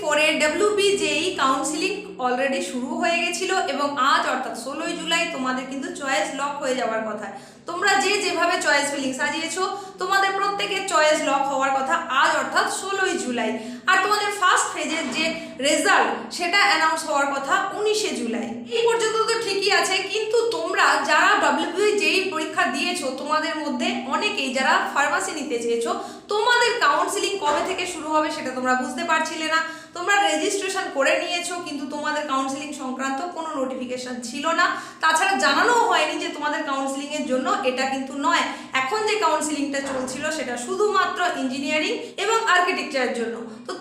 ফোরের ডাব্লিউবি জেই counselling already শুরু হয়ে গেছিল এবং আজ অর্থাৎ ষোলোই জুলাই তোমাদের কিন্তু চয়েস লক হয়ে যাওয়ার কথা। তোমরা যে যেভাবে চয়েস ফিলিং সাজিয়েছো? তোমাদের প্রত্যেকের চয়েস লক হওয়ার কথা আজ অর্থাৎ ষোলোই জুলাই। আর তোমাদের ফার্স্ট ফেজের যে রেজাল্ট সেটা অ্যানাউন্স হওয়ার কথা উনিশে জুলাই। এই পর্যন্ত তো ঠিকই আছে, কিন্তু তোমরা যারা ডাব্লিউবি যেই পরীক্ষা দিয়েছ, তোমাদের মধ্যে অনেকেই যারা ফার্মাসি নিতে চেয়েছো, তোমাদের কাউন্সিলিং কবে থেকে শুরু হবে সেটা তোমরা বুঝতে পারছিলে না। তোমরা রেজিস্ট্রেশন করে নিয়েছো, কিন্তু তোমাদের কাউন্সিলিং সংক্রান্ত কোনো নোটিফিকেশন ছিল না। তাছাড়া জানানোও হয়নি যে তোমাদের কাউন্সিলিং এর জন্য, এটা কিন্তু নয়। এখন যে কাউন্সিলিংটা চলছিল সেটা শুধুমাত্র ইঞ্জিনিয়ারিং এবং আর্কিটেকচারের জন্য। তো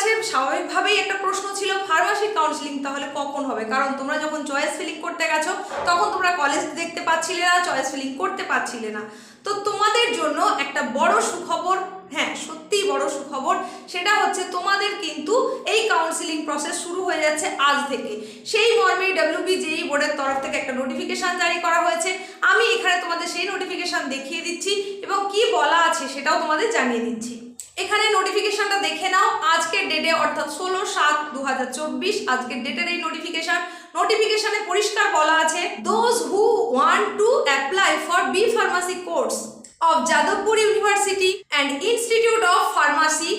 কাছে স্বাভাবিকভাবেই একটা প্রশ্ন ছিল ফার্মাসি কাউন্সিলিং তাহলে কখন হবে? কারণ তোমরা যখন চয়েস ফিলিং করতে গেছো, তখন তোমরা কলেজ দেখতে পাচ্ছিলে না চয়েস ফিলিং করতে পারছিলে না। তো তোমাদের জন্য একটা বড় সুখবর হ্যাঁ সত্যিই বড় সুখবর, সেটা হচ্ছে তোমাদের কিন্তু এই কাউন্সিলিং প্রসেস শুরু হয়ে যাচ্ছে আজ থেকে। সেই মর্মে ডাব্লিউবি জেই বোর্ডের তরফ থেকে একটা নোটিফিকেশন জারি করা হয়েছে। আমি এখানে তোমাদের সেই নোটিফিকেশন দেখিয়ে দিচ্ছি এবং কি বলা আছে সেটাও তোমাদের জানিয়ে দিচ্ছি। এখানে নোটিফিকেশনটা দেখে নাও। আজকের ডেটে অর্থাৎ ষোলো সাত দু আজকের ডেটের এই নোটিফিকেশন নোটিফিকেশনে পরিষ্কার বলা আছে those who want to apply for B pharmacy course of Jadavpur university and institute of pharmacy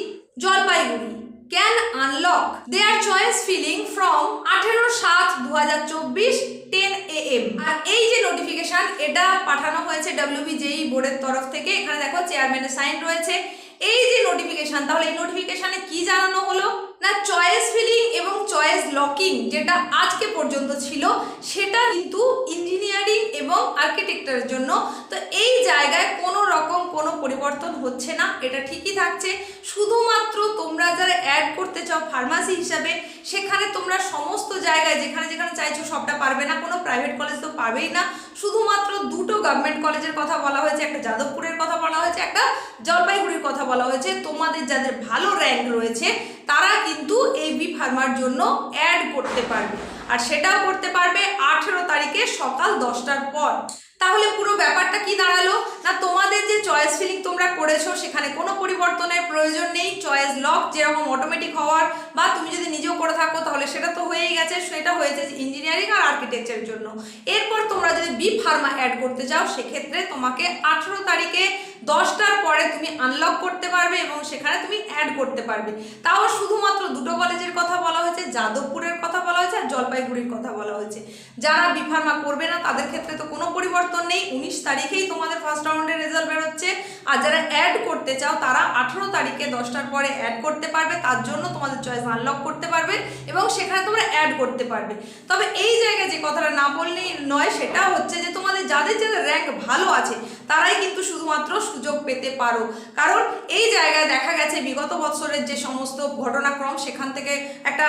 Jalpaiguri can unlock their choice filling from আঠেরো সাত দু হাজার চব্বিশ টেন এ এম আর এই যে নোটিফিকেশন এটা পাঠানো হয়েছে ডাব্লিউবিজেই বোর্ডের তরফ থেকে। এখানে দেখো চেয়ারম্যানের সাইন রয়েছে। এই যে নোটিফিকেশান তাহলে এই নোটিফিকেশানে কি জানানো হলো? না চয়েস ফিলিং এবং চয়েস লকিং যেটা আজকে পর্যন্ত ছিল সেটা কিন্তু ইঞ্জিনিয়ারিং এবং আর্কিটেক্টারের জন্য। তো এই জায়গায় কোনো রকম কোনো পরিবর্তন হচ্ছে না, এটা ঠিকই থাকছে। শুধুমাত্র তোমরা যারা অ্যাড করতে চাও ফার্মাসি হিসাবে, সেখানে তোমরা সমস্ত জায়গায় যেখানে যেখানে চাইছো সবটা পারবে না, কোনো প্রাইভেট কলেজ তো পারবেই না। শুধুমাত্র দুটো গভর্নমেন্ট কলেজের কথা বলা হয়েছে, একটা যাদবপুরের কথা বলা হয়েছে, একটা জলপাইগুড়ির কথা বলা হয়েছে। তোমাদের যাদের ভালো র্যাঙ্ক রয়েছে, তারা কিন্তু এই বি ফার্মার জন্য অ্যাড করতে পারবে। আর সেটাও করতে পারবে আঠেরো তারিখে সকাল দশটার পর। তাহলে পুরো ব্যাপারটা কি দাঁড়াল? না তোমাদের যে চয়েস ফিলিং তোমরা করেছ, সেখানে কোনো পরিবর্তনের প্রয়োজন নেই। চয়েস লক যেরকম অটোমেটিক হওয়ার, বা তুমি যদি নিজেও করে থাকো, তাহলে সেটা তো হয়েই গেছে। সেটা হয়েছে ইঞ্জিনিয়ারিং আর আর্কিটেকচারের জন্য। এরপর তোমরা যদি বি ফার্মা অ্যাড করতে চাও সেক্ষেত্রে তোমাকে আঠেরো তারিখে দশটার পরে তুমি আনলক করতে পারবে এবং সেখানে তুমি অ্যাড করতে পারবে। তাও শুধুমাত্র দুটো কলেজের কথা বলা হয়েছে, যাদবপুরের কথা বলা হয়েছে আর জলপাইগুড়ির কথা বলা হয়েছে। যারা বি ফার্মা করবে না, তাদের ক্ষেত্রে তো কোনো পরিবর্তন নেই। উনিশ তারিখেই তোমাদের ফার্স্ট রাউন্ডের রেজাল্ট বেরোচ্ছে। আর যারা অ্যাড করতে চাও, তারা আঠেরো তারিখে দশটার পরে অ্যাড করতে পারবে। তার জন্য তোমাদের চয়েস আনলক করতে পারবে এবং সেখানে তোমরা অ্যাড করতে পারবে। তবে এই জায়গায় যে কথাটা না বললেই নয়, সেটা হচ্ছে যে তোমাদের যাদের যাদের র্যাঙ্ক ভালো আছে তারাই কিন্তু শুধুমাত্র সুযোগ পেতে পারো। কারণ এই জায়গায় দেখা গেছে বিগত বছরের যে সমস্ত ঘটনাক্রম, সেখান থেকে একটা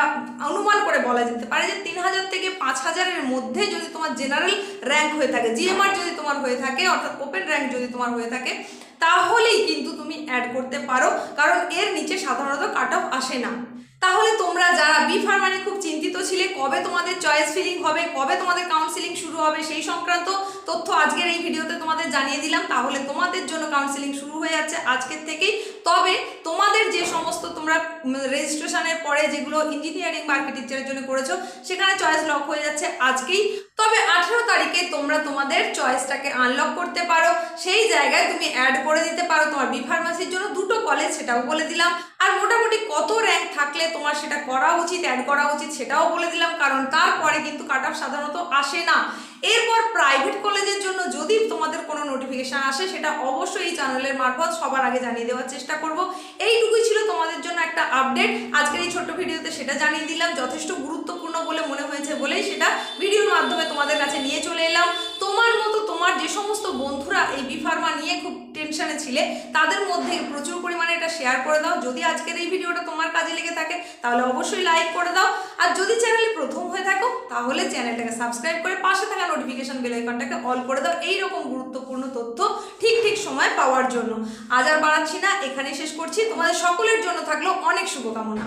অনুমান করে বলা যেতে পারে যে তিন হাজার থেকে পাঁচ হাজারের মধ্যে যদি তোমার জেনারেল র্যাঙ্ক হয়ে থাকে, জিএমআর যদি তোমার হয়ে থাকে, অর্থাৎ ওপেন র্যাঙ্ক যদি তোমার হয়ে থাকে, তাহলেই কিন্তু তুমি অ্যাড করতে পারো। কারণ এর নিচে সাধারণত কাট অফ আসে না। তাহলে তোমরা যারা বি ফার্মারে খুব চিন্তিত ছিলে, কবে তোমাদের চয়েস ফিলিং হবে, কবে তোমাদের কাউন্সিলিং শুরু হবে, সেই সংক্রান্ত তথ্য আজকের এই ভিডিওতে তোমাদের জানিয়ে দিলাম। তাহলে তোমাদের জন্য কাউন্সিলিং শুরু হয়ে যাচ্ছে আজকের থেকেই। তবে তোমাদের যে সমস্ত তোমরা রেজিস্ট্রেশনের পরে যেগুলো ইঞ্জিনিয়ারিং বা আর্কিটেকচারের জন্য করেছ, সেখানে চয়েস লক হয়ে যাচ্ছে আজকেই। তবে আঠেরো তারিখে তোমরা তোমাদের চয়েসটাকে আনলক করতে পারো। সেই জায়গায় তুমি অ্যাড করে দিতে পারো তোমার বি ফার্মাসির জন্য। দুটো কলেজ সেটাও বলে দিলাম। আর মোটামুটি কত র্যাঙ্ক থাকলে তোমার সেটা করা উচিত অ্যাড করা উচিত সেটাও বলে দিলাম, কারণ তারপরে কিন্তু কাট অফ সাধারণত আসে না। এরপর প্রাইভেট কলেজের জন্য যদি তোমাদের কোনো নোটিফিকেশান আসে, সেটা অবশ্যই এই চ্যানেলের মারফত সবার আগে জানিয়ে দেওয়ার চেষ্টা করব। এইটুকুই ছিল তোমাদের জন্য একটা আপডেট আজকের এই ছোট্ট ভিডিওতে সেটা জানিয়ে দিলাম, যথেষ্ট গুরুত্বপূর্ণ বলে মনে হয়েছে বলেই সেটা ভিডিওর মাধ্যমে তোমাদের কাছে নিয়ে চলে এলাম। তোমার মতো তোমার যে সমস্ত বন্ধুরা এই বিফার্মা নিয়ে খুব টেনশনে ছিলে, তাদের মধ্যে প্রচুর পরিমাণে এটা শেয়ার করে দাও। যদি আজকের এই ভিডিওটা তোমার কাজে লেগে থাকে, তাহলে অবশ্যই লাইক করে দাও। আর যদি চ্যানেলে প্রথম হয়ে থাকো, তাহলে চ্যানেলটাকে সাবস্ক্রাইব করে পাশে থাকা নোটিফিকেশন বেল আইকনটাকে অল করে দাও। এই রকম গুরুত্বপূর্ণ তথ্য ঠিক ঠিক সময় পাওয়ার জন্য। আজ আর বাড়াচ্ছি না, এখানেই শেষ করছি। তোমাদের সকলের জন্য থাকল অনেক শুভকামনা।